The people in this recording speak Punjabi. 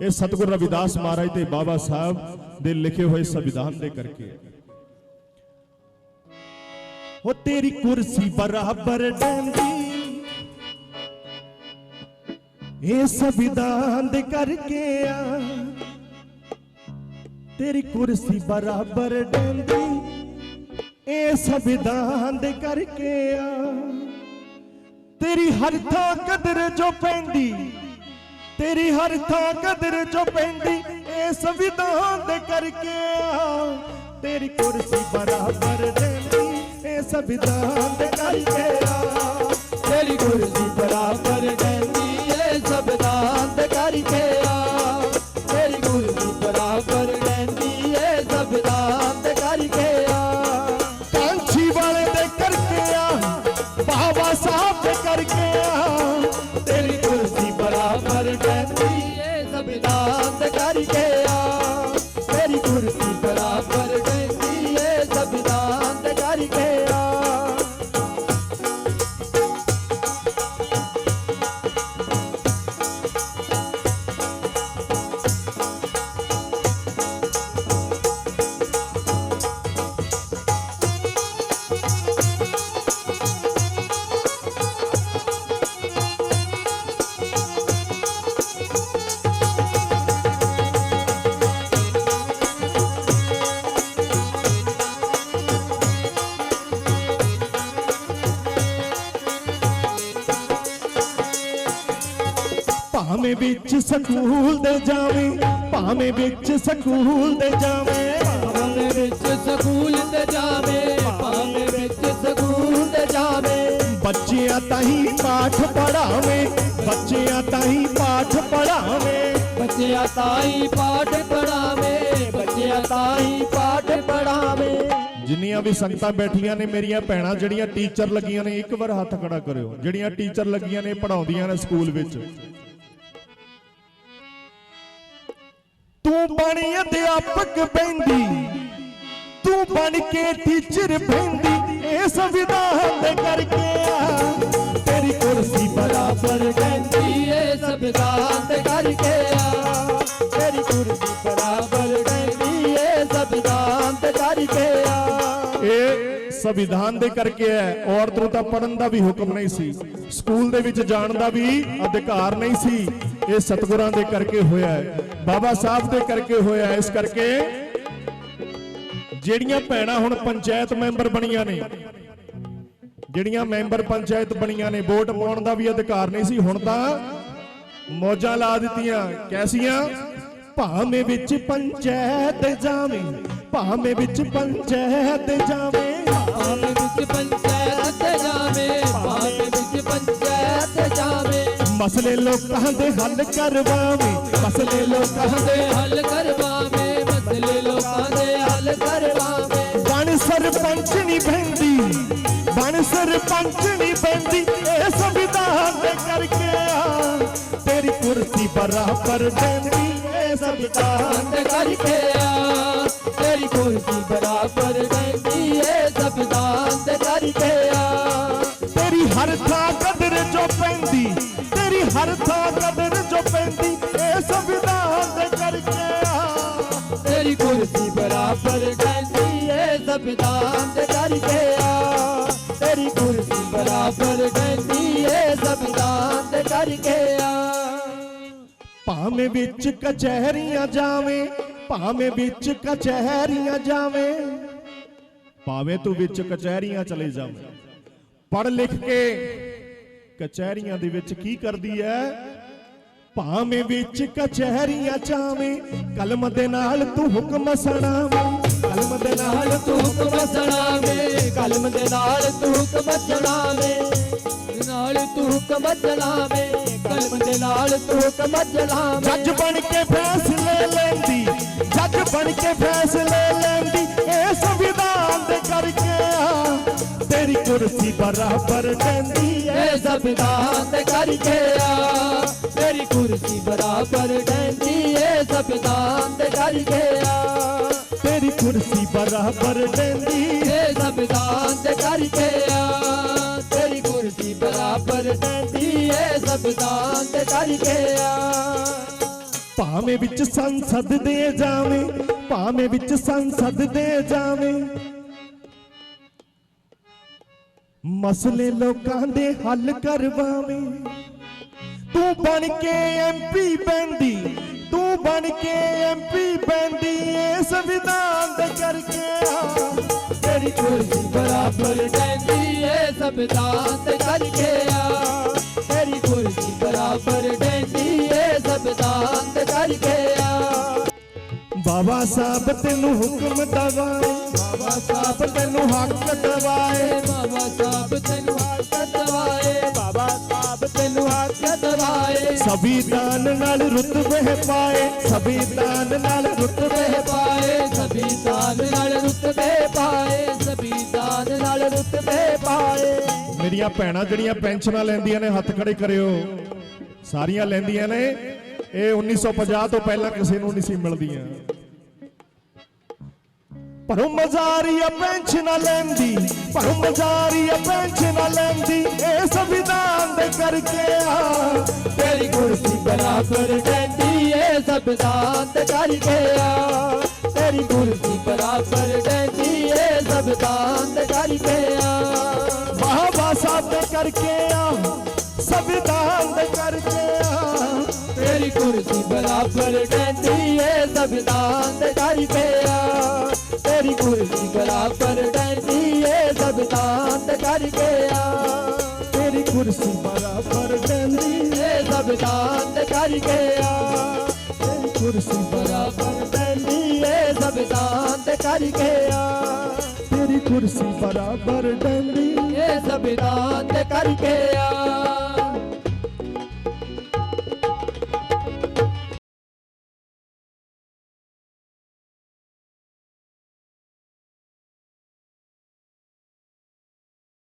ਇਹ ਸਤਿਗੁਰ ਰਵਿਦਾਸ ਮਹਾਰਾਜ ਤੇ ਬਾਬਾ ਸਾਹਿਬ ਦੇ ਲਿਖੇ ਹੋਏ ਸੰਵਿਧਾਨ ਦੇ ਕਰਕੇ। ਹੋ ਤੇਰੀ ਕੁਰਸੀ ਬਰਾਬਰ ਡੈਂਦੀ। ਇਹ ਸੰਵਿਧਾਨ ਦੇ ਕਰਕੇ ਆ। ਤੇਰੀ ਕੁਰਸੀ ਬਰਾਬਰ ਡੈਂਦੀ। ਇਹ ਸੰਵਿਧਾਨ ਦੇ ਕਰਕੇ ਆ। ਤੇਰੀ ਹਰ ਥਾਂ ਕਦਰ ਜੋ ਪੈਂਦੀ। ਤੇਰੀ ਹਰ ਥਾਂ ਕਦਰ ਜੋ ਪੈਂਦੀ ਇਹ ਸੰਵਿਧਾਨ ਦੇ ਕਰਕੇ ਤੇਰੀ ਕੁਰਸੀ ਬਰਾਬਰ ਦੇਂਦੀ ਇਹ ਸੰਵਿਧਾਨ ਦੇ ਕਰਕੇ ਤੇਰੀ ਕੁਰਸੀ ਬਰਾਬਰ ਕਹਿੰਦੀ ਏ ਸਬਦਾਨ ਤੇ ਕਰਕੇ ਤੇਰੀ ਕੁਰਸੀ ਬਰਾਬਰ ਕਹਿੰਦੀ ਏ ਸਬਦਾਨ ਤੇ ਕਰਕੇ ਆ। ਵਾਲੇ ਦੇ ਕਰਕੇ ਆ। ਬਾਬਾ ਸਾਹਿਬ ਭਾਵੇਂ ਵਿੱਚ ਸਕੂਲ ਦੇ ਜਾਵੇਂ ਭਾਵੇਂ ਵਿੱਚ ਸਕੂਲ ਦੇ ਜਾਵੇਂ। ਭਾਵੇਂ ਵਿੱਚ ਸਕੂਲ ਤੇ ਜਾਵੇ ਭਾਵੇਂ ਵਿੱਚ ਸਕੂਲ ਤੇ ਜਾਵੇ। ਬੱਚਿਆਂ ਤਾਹੀਂ ਪਾਠ ਪੜਾਵੇਂ ਬੱਚਿਆਂ ਤਾਹੀਂ ਪਾਠ ਪੜਾਵੇਂ ਬੱਚਿਆਂ ਤਾਈ ਪਾਠ ਪੜਾਵੇ ਬੱਚਿਆਂ ਤਾਈ ਪਾਠ ਪੜਾਵੇ ਜਿੰਨੀਆਂ ਵੀ ਸੰਗਤਾਂ ਬੈਠੀਆਂ ਨੇ ਮੇਰੀਆਂ ਭੈਣਾਂ ਜਿਹੜੀਆਂ ਟੀਚਰ ਲੱਗੀਆਂ ਨੇ ਇੱਕ ਵਾਰ ਹੱਥ ਖੜਾ ਕਰਿਓ। ਜਿਹੜੀਆਂ ਟੀਚਰ ਲੱਗੀਆਂ ਨੇ ਪੜਾਉਂਦੀਆਂ ਨੇ ਸਕੂਲ ਵਿੱਚ। ਤੂੰ ਬਣੀ ਅਧਿਆਪਕ ਬੈਂਦੀ। ਤੂੰ ਬਣ ਕੇ ਟੀਚਰ ਬੈਂਦੀ। ਇਹ ਸੰਵਿਧਾਨ ਦੇ ਕਰਕੇ ਆ। ਤੇਰੀ ਕੁਰਸੀ ਬਰਾਬਰ ਕਹਿੰਦੀ ਏ ਸਬਦਾਨ ਤੇ ਕਰਕੇ ਆ। ਤੇਰੀ ਕੁਰਸੀ ਬਰਾਬਰ ਸੰਵਿਧਾਨ ਦੇ ਕਰਕੇ ਹੈ। ਔਰਤ ਨੂੰ ਤਾਂ ਪੜਨ ਦਾ ਵੀ ਹੁਕਮ ਨਹੀਂ ਸੀ। ਸਕੂਲ ਦੇ ਵਿੱਚ ਜਾਣ ਦਾ ਵੀ ਅਧਿਕਾਰ ਨਹੀਂ ਸੀ। ਇਹ ਸਤਿਗੁਰਾਂ ਦੇ ਕਰਕੇ ਹੋਇਆ ਹੈ। ਬਾਬਾ ਸਾਹਿਬ ਦੇ ਕਰਕੇ ਹੋਇਆ ਹੈ। ਇਸ ਕਰਕੇ ਜਿਹੜੀਆਂ ਭੈਣਾਂ ਹੁਣ ਪੰਚਾਇਤ ਮੈਂਬਰ ਬਣੀਆਂ ਨੇ, ਜਿਹੜੀਆਂ ਮੈਂਬਰ ਪੰਚਾਇਤ ਬਣੀਆਂ ਨੇ, ਵੋਟ ਪਾਉਣ ਦਾ ਵੀ ਅਧਿਕਾਰ ਨਹੀਂ ਸੀ। ਹੁਣ ਤਾਂ ਮੌਜਾਂ ਲਾ ਦਿੱਤੀਆਂ। ਕੈਸੀਆਂ, ਭਾਵੇਂ ਵਿੱਚ ਪੰਚਾਇਤ ਜਾਵੇਂ, ਭਾਵੇਂ ਵਿੱਚ ਪੰਚਾਇਤ ਜਾਵੇਂ ਭਾਵੇਂ ਵਿੱਚ ਪੰਚਾਇਤ ਜਾਵੇ ਭਾਵੇਂ ਵਿੱਚ ਪੰਚਾਇਤ ਜਾਵੇ। ਮਸਲੇ ਲੋਕਾਂ ਦੇ ਹੱਲ ਕਰਵਾਵੇਂ ਮਸਲੇ ਲੋਕਾਂ ਦੇ ਦੇ ਹੱਲ ਕਰਵਾਵੇ ਮਸਲੇ ਲੋਕਾਂ ਦੇ ਹੱਲ ਕਰਵਾਵੇ। ਬਣ ਸਰਪੰਚ ਨਹੀਂ ਬਹਿੰਦੀ ਬਣ ਸਰਪੰਚ ਨਹੀਂ ਬਹਿੰਦੀ ਇਹ ਸੰਵਿਧਾਨ ਦੇ ਕਰਕੇ ਆ। ਤੇਰੀ ਕੁਰਸੀ ਬਰਾਬਰ ਦੇਂਦੀ ਇਹ ਸੰਵਿਧਾਨ ਤੇ ਕਰਕੇ ਆ। ਤੇਰੀ ਕੁਰਸੀ ਬਰਾਬਰ ਜੋ ਪੈਂਦੀ ਤੇਰੀ ਹਰ ਥਾਂ ਕਦਰ ਜੋ ਪੈਂਦੀ ਇਹ ਸੰਵਿਧਾਨ ਦੇ ਕਰਕੇ ਆ ਤੇਰੀ ਕੁਰਸੀ ਬਰਾਬਰ ਕਹਿੰਦੀ ਏ ਸਬਦਾਨ ਤੇ ਕਰਕੇ ਆ ਤੇਰੀ ਕੁਰਸੀ ਬਰਾਬਰ ਕਹਿੰਦੀ ਏ ਸਬਦਾਨ ਤੇ ਕਰਕੇ ਆ ਭਾਵੇਂ ਵਿੱਚ ਕਚਹਿਰੀਆਂ ਜਾਵੇਂ ਭਾਵੇਂ ਵਿੱਚ ਕਚਹਿਰੀਆਂ ਜਾਵੇਂ ਭਾਵੇਂ ਤੂੰ ਵਿੱਚ ਕਚਹਿਰੀਆਂ ਚਲੇ ਜਾਵੇਂ ਪੜ ਲਿਖ ਕੇ ਕਚਹਿਰੀਆਂ ਦੇ ਵਿੱਚ ਕੀ ਕਰਦੀ ਹੈ ਭਾਵੇਂ ਵਿੱਚ ਕਚਹਿਰੀਆਂ ਚਾਵੇਂ ਕਲਮ ਦੇ ਨਾਲ ਤੂੰ ਹੁਕਮ ਸੁਣਾਵੇਂ। ਕਲਮ ਦੇ ਨਾਲ ਨਾਲ ਤੂੰ ਹੁਕਮ ਚਲਾਵੇ ਕਲਮ ਦੇ ਨਾਲ ਤੂੰ ਹੁਕਮ ਚਲਾਵੇ ਨਾਲ ਤੂੰ ਹੁਕਮ ਚਲਾਵੇ ਕਲਮ ਦੇ ਨਾਲ ਤੂੰ ਹੁਕਮ ਚਲਾਵੇ ਜੱਜ ਬਣ ਕੇ ਫੈਸਲੇ ਲੈਂਦੀ, ਜੱਜ ਬਣ ਕੇ ਫੈਸਲੇ ਲੈਂਦੀ ਕੁਰਸੀ ਬਰਾਬਰ ਕਹਿੰਦੀ ਇਹ ਸਬਦਾਨ ਤੇ ਕਰਕੇ ਆ। ਤੇਰੀ ਕੁਰਸੀ ਬਰਾਬਰ ਕਹਿੰਦੀ ਏ ਸਬਦਾਨ ਤੇ ਕਰਕੇ ਆ। ਤੇਰੀ ਕੁਰਸੀ ਬਰਾਬਰ ਕਹਿੰਦੀ ਇਹ ਸਬਦਾਨ ਤੇ ਕਰਕੇ ਆ। ਤੇਰੀ ਕੁਰਸੀ ਬਰਾਬਰ ਕਹਿੰਦੀ ਏ ਸਬਦਾਨ ਤੇ ਕਰਕੇ ਆ। ਭਾਵੇਂ ਵਿੱਚ ਸੰਸਦ ਦੇ ਜਾਵੇਂ ਭਾਵੇਂ ਵਿੱਚ ਸੰਸਦ ਦੇ ਜਾਵੇਂ। ਮਸਲੇ ਲੋਕਾਂ ਦੇ ਹੱਲ ਕਰਵਾਵੇਂ। ਤੂੰ ਬਣ ਕੇ ਐਮਪੀ ਬੰਦੀ, ਤੂੰ ਬਣ ਕੇ ਐਮਪੀ ਬੰਦੀ, ਏ ਸੰਵਿਧਾਨ ਦੇ ਕਰਕੇ ਆ। ਤੇਰੀ ਕੁਰਸੀ ਬਰਾਬਰ ਡੈਂਦੀ ਏ ਸੰਵਿਧਾਨ ਤੇ ਕਰਕੇ ਆ। ਤੇਰੀ ਕੁਰਸੀ ਬਰਾਬਰ ਡੈਂਦੀ ਏ ਸੰਵਿਧਾਨ ਤੇ ਕਰਕੇ ਬਾਬਾ ਸਾਹਿਬ ਤੈਨੂੰ ਹੁਕਮ ਦਵਾਏ। ਬਾਬਾ ਸਾਹਿਬ ਤੈਨੂੰ ਹੱਕ ਦਵਾਏ। ਬਾਬਾ ਸਾਹਿਬ ਤੈਨੂੰ ਹੱਥ ਦਵਾਏ। ਬਾਬਾ ਸਾਹਿਬ ਤੈਨੂੰ ਹੱਥ ਦਵਾਏ। ਸੰਵਿਧਾਨ ਨਾਲ ਰੁਤਬੇ ਪਾਏ। ਸੰਵਿਧਾਨ ਨਾਲ ਰੁਤਬੇ ਰੁਤਬੇ ਪਾਏ ਸੰਵਿਧਾਨ ਨਾਲ ਰੁਤਬੇ ਪਾਏ। ਸੰਵਿਧਾਨ ਨਾਲ ਰੁਤਬੇ ਪਾਏ। ਮੇਰੀਆਂ ਭੈਣਾਂ ਜਿਹੜੀਆਂ ਪੈਨਸ਼ਨਾਂ ਲੈਂਦੀਆਂ ਨੇ, ਹੱਥ ਖੜੇ ਕਰਿਓ। ਸਾਰੀਆਂ ਲੈਂਦੀਆਂ ਨੇ। ਇਹ 1950 ਤੋਂ ਪਹਿਲਾਂ ਕਿਸੇ ਨੂੰ ਨਹੀਂ ਸੀ ਮਿਲਦੀਆਂ। ਪਰ ਮਜ਼ਾਰੀਆ ਪੈਨਸ਼ਨਾਂ ਲੈਂਦੀ ਪਰ ਮਜ਼ਾਰੀਆ ਪੈਨਸ਼ਨਾਂ ਲੈਂਦੀ ਇਹ ਸੰਵਿਧਾਨ ਦੇ ਕਰਕੇ ਆ। ਤੇਰੀ ਕੁਰਸੀ ਬਰਾਬਰ ਡੈਂਦੀ ਏ ਸੰਵਿਧਾਨ ਤੇ ਕਰਕੇ ਆ। ਤੇਰੀ ਕੁਰਸੀ ਬਰਾਬਰ ਡੈਂਦੀ ਏ ਸੰਵਿਧਾਨ ਤੇ ਕਰਕੇ ਆ। ਬਾਬਾ ਸਾਹਿਬ ਦੇ ਕਰਕੇ ਆ ਸੰਵਿਧਾਨ ਦੇ ਕਰਕੇ ਆ। ਤੇਰੀ ਕੁਰਸੀ ਬਰਾਬਰ ਡੈਂਦੀ ਏ ਸੰਵਿਧਾਨ ਤੇ ਕਰਕੇ ਆ। ਤੇਰੀ ਕੁਰਸੀ ਬਰਾਬਰ ਡੈਂਦੀ ਏ ਸੰਵਿਧਾਨ ਤੇ ਕਰਕੇ ਆ। ਤੇਰੀ ਕੁਰਸੀ ਬਰਾਬਰ ਡੈਂਦੀ ਏ ਸੰਵਿਧਾਨ ਤੇ ਕਰਕੇ ਆ। ਤੇਰੀ ਕੁਰਸੀ ਬਰਾਬਰ ਡੈਂਦੀ ਏ ਸੰਵਿਧਾਨ ਤੇ ਕਰਕੇ ਆ। ਤੇਰੀ ਕੁਰਸੀ ਬਰਾਬਰ ਡੈਂਦੀ ਇਹ ਸੰਵਿਧਾਨ ਤੇ ਕਰਕੇ ਆ।